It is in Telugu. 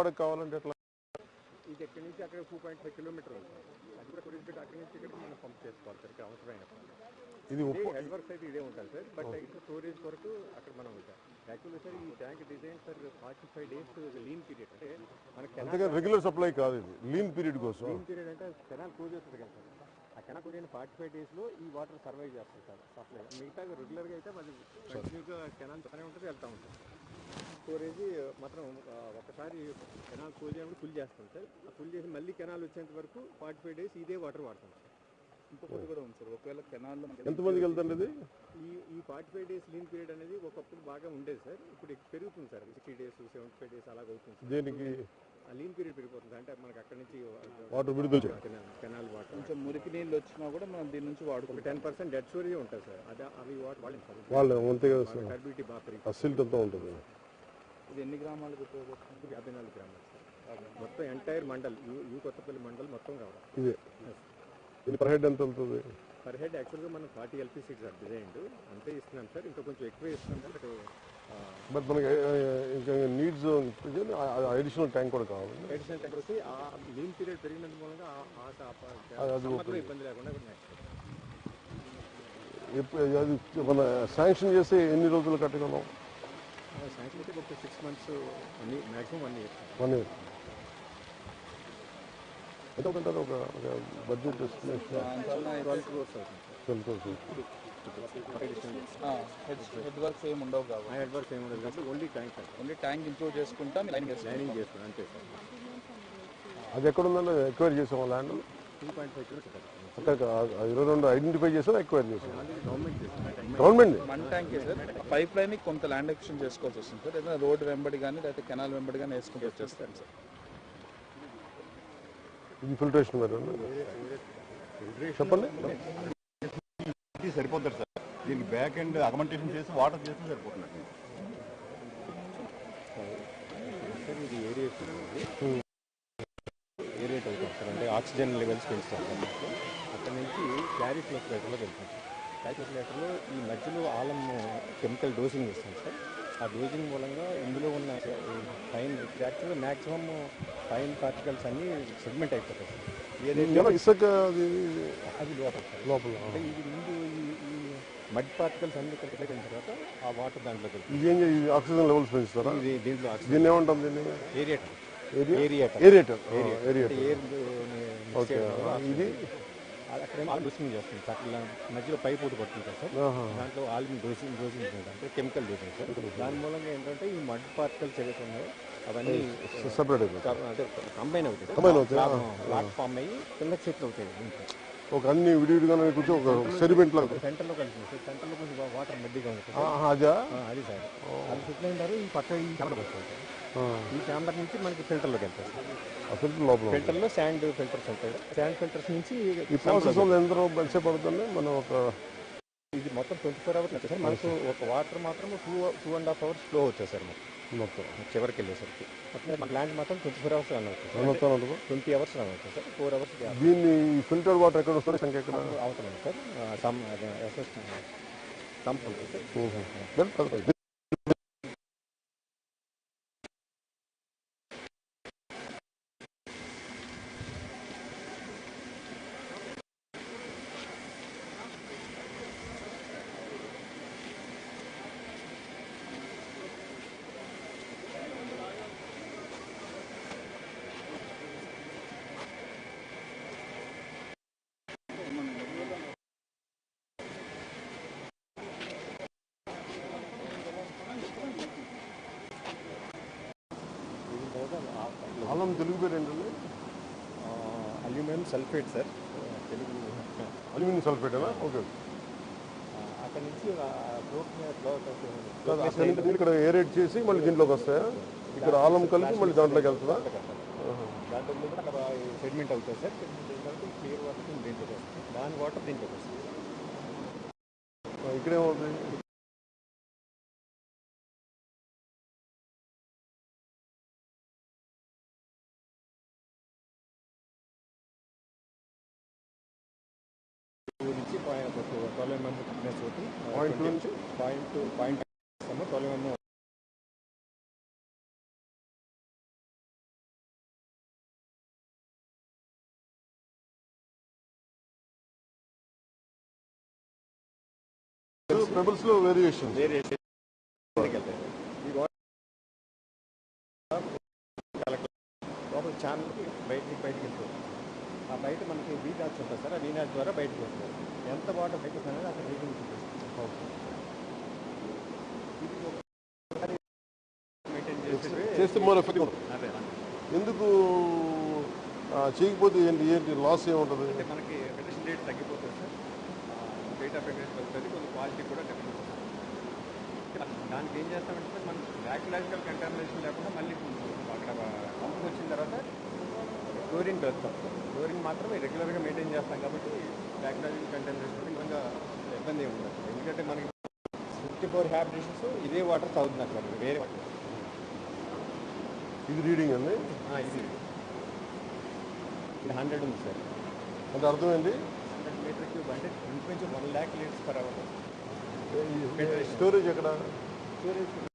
విజయవాడకి కావాలంటే ఎట్లా? ఇది ఎక్కడి నుంచి అక్కడ టూ పాయింట్ ఫైవ్ కిలోమీటర్ అది కూడా టూరిస్ట్ అక్కడి నుంచి ఇక్కడికి మనం పంప్ చేసుకోవాలి సార్ ఇక్కడ అవసరమైనప్పుడు ఇది హెడ్ వర్క్స్ అయితే ఇదే ఉంటుంది సార్ బట్ ఇక్కడ స్టోరేజ్ కొరకు అక్కడ మనం ఉంటాం యాక్చువల్లీ సార్ ఈ tank design sir forty five days lean period అంటే మనకి అంతేగా రెగ్యులర్ సప్లై కాదు ఇది. లీన్ పీరియడ్ కోసం. లీన్ పీరియడ్ అంటే కెనాల్ క్లోజ్ అవుతుంది కదా సార్. ఆ కెనాల్ క్లోజ్ అయిన ఫార్టీ ఫైవ్ డేస్లో ఈ వాటర్ సర్వైవ్ చేస్తుంది సార్ సప్లై మిగతా రెగ్యులర్గా అయితే అది కంటిన్యూగా కెనాల్ పక్కనే ఉంటుంది వెళ్తూ ఉంటుంది. స్టోరేజ్ మాత్రం ఒకసారి కెనాల్ క్లోజ్ అయినప్పుడు ఫుల్ చేస్తాం సార్. ఆ ఫుల్ చేసి మళ్ళీ కెనాల్ వచ్చేంత వరకు ఫార్టీ ఫైవ్ డేస్ ఇదే వాటర్ వాడతాం సార్. ఇంకొకటి కూడా ఉంది సార్. ఒకవేళ కెనాల్లో ఎంతమందికి వెళ్తుంది ఇది? ఈ ఈ forty five days lean period అనేది ఒకప్పుడు బాగా ఉండేది సార్. ఇప్పుడు పెరుగుతుంది sir. Sixty days seventy five days అలాగ అవుతుంది దేనికి? ఆ లీన్ పీరియడ్ పెరిగిపోతుంది. అంటే మనకి అక్కడ నుంచి వాటర్ విడుదల. Canal canal water. కొంచెం మురికి నీళ్ళు వచ్చినా కూడా మనం దీని నుంచి వాడుకుంటాం. టెన్ పర్సెంట్ డెడ్ స్టోరీ ఉంటుంది సార్. అదే అవి వాటర్ సార్ వాళ్ళు అంతే కదా సార్. బాగా పెరిగి అసిల్ట్ అంతా ఉంటుంది. ఇది ఎన్ని గ్రామాలకు ఉపయోగపడుతుంది? యాభై నాలుగు గ్రామాలు. సార్ మొత్తం ఎంటైర్ మండల్ యూ కొత్తపల్లి మండల్ మొత్తం కావాలి. ఇదే. ఇది పర్ హెడ్ ఎంత వెళ్తుంది పర్ హెడ్ యాక్చువల్గా మనం forty LP seats sir design అంతే ఇస్తున్నాం సార్. ఇంకా కొంచెం ఎక్కువ ఇస్తున్నాం సార్. బట్ బట్ మనకి ఇంకా నీడ్స్ అడిషనల్ ట్యాంక్ కూడా కావాలి. అడిషనల్ టెంపర్ వచ్చి ఆ లీన్ పీరియడ్ పెరిగినందు మూలంగా అది- ఇబ్బంది లేకుండా అది మన శాంక్షన్ చేసి ఎన్ని రోజులు కట్టగలం? వన్ ఇయర్ ఎంత అవుతుంటారు ఒక budget twelve head head works ఏమి ఉండవు కాబట్టి. హెడ్ ఏమి ఉండదు కాబట్టి only tank only tank improve చేసుకుంటా లైన్ లైనింగ్ చేస్తున్నాం అంతే సార్. అది ఎక్కడ ఉందండి ఎక్వైర్ చేసాం ల్యాండ్ టూ పాయింట్ ఫైవ్ ఇరవై రెండు ఐడెంటిఫై చేసాం ఎక్వైర్ చేసాం గవర్నమెంట్ చేస్తుంది government one tank sir. Pipe line కొంత ల్యాండ్ ఎక్షన్ చేసుకోవాల్సి వస్తుంది సార్. ఏదైనా రోడ్ వెంబడి కానీ లేకపోతే కెనాల్ వెంబడి కానీ వేసుకుంటూ వచ్చేస్తాను సార్. ఇది ఫిల్టరేషన్ మరి చెప్పండి. ఇది సరిపోతుంది సార్. దీనికి బ్యాక్ ఎండ్ అకమెంటేషన్ చేసి వాటర్ చేస్తే సరిపోతుంది. సార్ ఇది ఏరియేషన్ ఏరియేట్ అవుతాం సార్. అంటే ఆక్సిజన్ లెవెల్స్ పెంచుతాం సార్ దాంట్లో. అక్కడ నుంచి క్యారీ ఫ్లోరేటర్లోకి వెళ్తాం సార్ క్యారీ ఫ్లోరేటర్లో ఈ మధ్యలో ఆలం కెమికల్ డోసింగ్ ఇస్తాం సార్. ఆ డోసింగ్ మూలంగా ఇందులో ఉన్న ఫైన్ యాక్చువల్గా మ్యాక్సిమం ఫైన్ పార్టికల్స్ అన్నీ సెగ్మెంట్ అయిపోతాయి అది లోపల అంటే ఇది ముందు ఈ మడ్ పార్టికల్స్ అన్ని ఇక్కడ తర్వాత ఆ వాటర్ ఇది ఆక్సిజన్ లెవెల్స్ పెంచుతారా? దీంట్లో దీన్ని ఏరియేటర్ ఏరియా ఏరియేటర్ ఓకే. ఇది? అక్కడేమో డోసింగ్ చేస్తుంది సార్. అట్లా మధ్యలో ఒకటి పడుతుంది కదా సార్. దాంట్లో ఆల్మిన్ డోసింగ్ డోసింగ్ అంటే కెమికల్ డోసింగ్ సార్. దాని మూలంగా ఏంటంటే ఈ మడ్ పార్టికల్స్ ఏవైతే ఉన్నాయో అవన్నీ సెపరేట్ అంటే కంబైన్ అవుతాయి Combine అవుతాయి, లాక్ ఫామ్ అయ్యి కిందకి సెటిల్ అవుతాయి ఒక అన్ని విడివిడిగానే కూర్చొని ఒక సెడిమెంట్ లాగా. సెంటర్లో కలిసింది సార్. సెంటర్లో కొంచెం వాటర్ మడ్డిగా ఆహా, అదా? అది సార్. అది సెటిల్ అయిన తర్వాత ఈ పక్క ఈ ఆ, ఈ ఛాంబర్ నుంచి మనకి ఫిల్టర్లోకి వెళ్తాయి. ఫిల్టర్ లోపల. ఫిల్టర్లో శాండ్ ఫిల్టర్స్ ఉంటాయి. శాండ్ ఫిల్టర్స్ నుంచి ఈ ప్రాసెస్ రోజు ఎంతసేపు పడుతుంది? మనం ఒక ఇది మొత్తం ట్వంటీ ఫోర్ అవర్స్ సార్ మనకు ఒక వాటర్ మాత్రం two two and half hours flow వచ్చేది సార్ మాకు మొత్తం. చివరికి వెళ్ళేసరికి. అట్లా మా ప్లాంట్ మాత్రం ట్వంటీ ఫోర్ అవర్స్ రన్ అవుతుంది మొత్తం ట్వంటీ అవర్స్ రన్ అవుతుంది సార్. ఫోర్ అవర్స్ దీన్ని ఫిల్టర్ వాటర్ ఎక్కడ వస్తుంది? సంఖ్య ఎక్కడ? అవుతుంది సార్. సమ్ ఎస్ఎస్ సంప్ ఉంటుంది సార్. తెలుగు పేరు ఏంటండి? Aluminium sulphate sir. Telugu aluminium sulphate okay అక్కడ నుంచి అక్కడ నుంచి ఇక్కడ ఏరేట్ చేసి మళ్ళీ దీంట్లోకి వస్తాయా? ఇక్కడ ఆలం కలిపి మళ్ళీ దాంట్లోకి వెళ్తుందా? దాంట్లో కూడా సెడిమెంట్ అవుతుంది సార్. సెడిమెంట్ తర్వాత క్లియర్ వాటర్ దీంట్లోకి వస్తుంది. దాని వాటర్ దీంట్లోకి వస్తుంది. ఇక్కడేమవుతుంది ట్వెల్వ్ ఎంఎం థిక్నెస్ ఒకటి పాయింట్ నుంచి పాయింట్ పాయింట్ ఇస్తాము ట్వెల్వ్ ఎంఎం పెబుల్స్లో వేరియేషన్ లోపల ఛానల్ బయటికి బయటికి వెళ్తుంది ఆ బయట మనకి వీనాచ్ ఉంటుంది సార్ ఆ వీనాచ్ ద్వారా బయటకు వస్తుంది ఎంత వాటర్ బయటకు వస్తుంది అక్కడ రీడింగ్ చూపిస్తుంది ఇది ఒకసారి మెయింటైన్ చేసి చేస్తే మోర్ అదే ఎందుకు చేయకపోతే ఏంటి ఏంటి లాస్ ఏముంటుంది? అంటే మనకి ఫెడరేషన్ రేట్ తగ్గిపోతుంది సార్. రేట్ ఆఫ్ ఫెడరేషన్ తగ్గుతుంది కొంచెం క్వాలిటీ కూడా డెవలప్ దానికి ఏం చేస్తామంటే సార్ మనం బ్యాక్లాజికల్ కంటామినేషన్ లేకుండా మళ్ళీ అక్కడ పంపుకి వచ్చిన తర్వాత క్లోరిన్ కలుస్తాం క్లోరిన్ మాత్రమే రెగ్యులర్గా మెయింటైన్ చేస్తాం కాబట్టి బ్యాక్లాజికల్ కంటామినేషన్ నిజంగా ఇబ్బంది ఏమి ఉండదు. ఎందుకంటే మనకి ఫిఫ్టీ ఫోర్ హ్యాబిటేషన్స్ ఇదే వాటర్ తాగుతుంది అక్కడ వేరే వాటర్ ఇది రీడింగ్ అండి? ఇది ఇది హండ్రెడ్ ఉంది సార్. అంటే అర్థమైంది? హండ్రెడ్ మీటర్ క్యూబ్ అంటే ఇంకొంచెం one lakh litres per hour. Storage ఎక్కడ? స్టోరేజ్